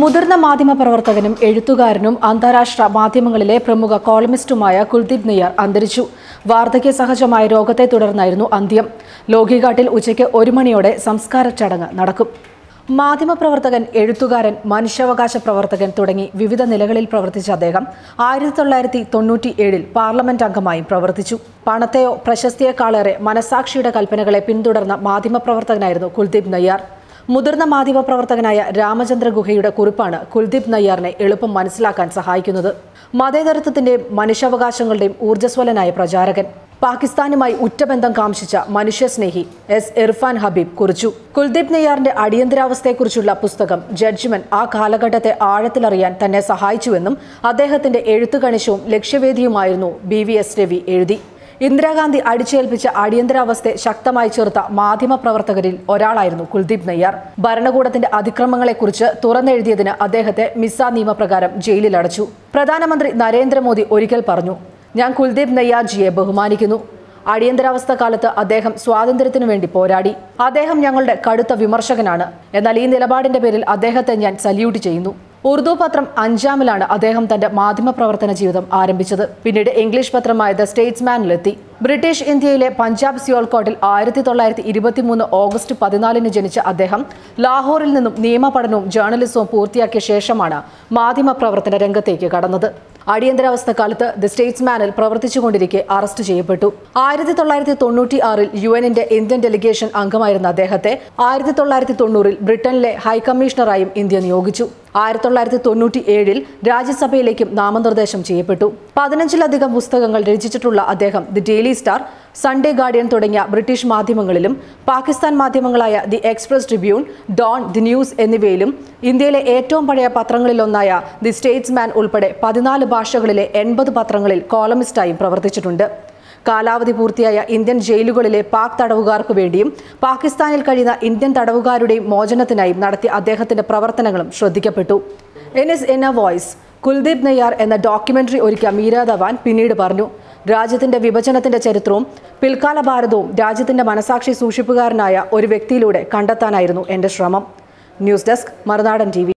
മുതിർന്ന മാധ്യമപ്രവർത്തകനും എഴുത്തുകാരനും അന്താരാഷ്ട്ര മാധ്യമങ്ങളിലെ പ്രമുഖ കോളമിസ്റ്റുമായ കുൽദീപ് നെയ്യർ അന്തരിച്ചു. വാർദ്ധക്യ സഹജമായ രോഗത്തെ തുടർന്നായിരുന്നു അന്ത്യം. ലോകിഘാട്ടിൽ ഉച്ചയ്ക്ക് ഒരു മണിയോടെ സംസ്കാര ചടങ്ങ് നടക്കും. മാധ്യമപ്രവർത്തകൻ എഴുത്തുകാരൻ മനുഷ്യാവകാശ പ്രവർത്തകൻ തുടങ്ങി വിവിധ നിലകളിൽ പ്രവർത്തിച്ച അദ്ദേഹം ആയിരത്തി തൊള്ളായിരത്തി തൊണ്ണൂറ്റി ഏഴിൽ പാർലമെന്റ് അംഗമായി പ്രവർത്തിച്ചു. പണത്തെയോ പ്രശസ്തിയെക്കാളേറെ മനസാക്ഷിയുടെ കൽപ്പനകളെ പിന്തുടർന്ന മാധ്യമപ്രവർത്തകനായിരുന്നു കുൽദീപ് നയ്യാർ. മുതിർന്ന മാധ്യമപ്രവർത്തകനായ രാമചന്ദ്ര ഗുഹയുടെ കുറിപ്പാണ് കുൽദീപ് നയ്യാറിനെ എളുപ്പം മനസ്സിലാക്കാൻ സഹായിക്കുന്നത്. മതേതരത്വത്തിന്റെയും മനുഷ്യാവകാശങ്ങളുടെയും ഊർജസ്വലനായ പ്രചാരകൻ. പാകിസ്ഥാനുമായി ഉറ്റബന്ധം കാംക്ഷിച്ച മനുഷ്യസ്നേഹി എസ്. ഇർഫാൻ ഹബീബ് കുറിച്ചു. കുൽദീപ് നെയ്യാറിന്റെ അടിയന്തരാവസ്ഥയെക്കുറിച്ചുള്ള പുസ്തകം ജഡ്ജ്മെന്റ് ആ കാലഘട്ടത്തെ ആഴത്തിലറിയാൻ തന്നെ സഹായിച്ചുവെന്നും അദ്ദേഹത്തിന്റെ എഴുത്തുകണിശവും ലക്ഷ്യവേദിയുമായിരുന്നു ബി വി എസ് രവി എഴുതി. ഇന്ദിരാഗാന്ധി അടിച്ചേൽപ്പിച്ച അടിയന്തരാവസ്ഥയെ ശക്തമായി ചേർത്ത മാധ്യമപ്രവർത്തകരിൽ ഒരാളായിരുന്നു കുൽദീപ് നയ്യർ. ഭരണകൂടത്തിന്റെ അതിക്രമങ്ങളെക്കുറിച്ച് തുറന്നെഴുതിയതിന് അദ്ദേഹത്തെ മിസ നിയമപ്രകാരം ജയിലിലടച്ചു. പ്രധാനമന്ത്രി നരേന്ദ്രമോദി ഒരിക്കൽ പറഞ്ഞു ഞാൻ കുൽദീപ് നയ്യാർജിയെ ബഹുമാനിക്കുന്നു. അടിയന്തരാവസ്ഥ കാലത്ത് അദ്ദേഹം സ്വാതന്ത്ര്യത്തിനു വേണ്ടി പോരാടി. അദ്ദേഹം ഞങ്ങളുടെ കടുത്ത വിമർശകനാണ്. എന്നാൽ ഈ നിലപാടിന്റെ പേരിൽ അദ്ദേഹത്തെ ഞാൻ സല്യൂട്ട് ചെയ്യുന്നു. ഉറുദു പത്രം അഞ്ചാമിലാണ് അദ്ദേഹം തന്റെ മാധ്യമപ്രവർത്തന ജീവിതം ആരംഭിച്ചത്. പിന്നീട് ഇംഗ്ലീഷ് പത്രമായ ദ സ്റ്റേറ്റ്സ്മാനിലെത്തി. ബ്രിട്ടീഷ് ഇന്ത്യയിലെ പഞ്ചാബ് സിയോൾക്കോട്ടിൽ ആയിരത്തി തൊള്ളായിരത്തി ഇരുപത്തിമൂന്ന് ഓഗസ്റ്റ് പതിനാലിന് ജനിച്ച അദ്ദേഹം ലാഹോറിൽ നിന്നും നിയമപഠനവും ജേർണലിസവും പൂർത്തിയാക്കിയ ശേഷമാണ് മാധ്യമപ്രവർത്തന രംഗത്തേക്ക് കടന്നത്. അടിയന്തരാവസ്ഥ കാലത്ത് ദി സ്റ്റേറ്റ്സ്മാനിൽ പ്രവർത്തിച്ചുകൊണ്ടിരിക്കെ അറസ്റ്റ് ചെയ്യപ്പെട്ടു. ആയിരത്തി തൊള്ളായിരത്തി തൊണ്ണൂറ്റി ആറിൽ യു എന്നിന്റെ ഇന്ത്യൻ ഡെലിഗേഷൻ അംഗമായിരുന്ന അദ്ദേഹത്തെ ആയിരത്തി തൊള്ളായിരത്തി തൊണ്ണൂറിൽ ബ്രിട്ടനിലെ ഹൈക്കമ്മീഷണറായും ഇന്ത്യ നിയോഗിച്ചു. ആയിരത്തി തൊള്ളായിരത്തി തൊണ്ണൂറ്റി ഏഴിൽ രാജ്യസഭയിലേക്കും നാമനിർദ്ദേശം ചെയ്യപ്പെട്ടു. പതിനഞ്ചിലധികം പുസ്തകങ്ങൾ രചിച്ചിട്ടുള്ള അദ്ദേഹം the Daily Star Sunday Guardian തുടങ്ങിയ ബ്രിട്ടീഷ് മാധ്യമങ്ങളിലും Pakistan മാധ്യമങ്ങളായ the Express Tribune Dawn the News എന്നിവയിലും ഇന്ത്യയിലെ ഏറ്റവും പഴയ പത്രങ്ങളിലൊന്നായ ദി സ്റ്റേറ്റ്സ്മാൻ ഉൾപ്പെടെ പതിനാല് ഭാഷകളിലെ എൺപത് പത്രങ്ങളിൽ കോളമിസ്റ്റായും പ്രവർത്തിച്ചിട്ടുണ്ട്. കാലാവധി പൂർത്തിയായ ഇന്ത്യൻ ജയിലുകളിലെ പാക് തടവുകാർക്ക് വേണ്ടിയും പാകിസ്ഥാനിൽ കഴിയുന്ന ഇന്ത്യൻ തടവുകാരുടെയും മോചനത്തിനായും നടത്തിയ അദ്ദേഹത്തിന്റെ പ്രവർത്തനങ്ങളും ശ്രദ്ധിക്കപ്പെട്ടു. N S N A Voice Kuldip Nayar എന്ന ഡോക്യുമെന്ററി ഒരുക്കിയ മീര ധവാൻ പിന്നീട് പറഞ്ഞു രാജ്യത്തിന്റെ വിഭജനത്തിന്റെ ചരിത്രവും പിൽക്കാല ഭാരതവും രാജ്യത്തിന്റെ മനസാക്ഷി സൂക്ഷിപ്പുകാരനായ ഒരു വ്യക്തിയിലൂടെ കണ്ടെത്താനായിരുന്നു എന്റെ ശ്രമം. ന്യൂസ് ഡെസ്ക് മറുനാടൻ ടി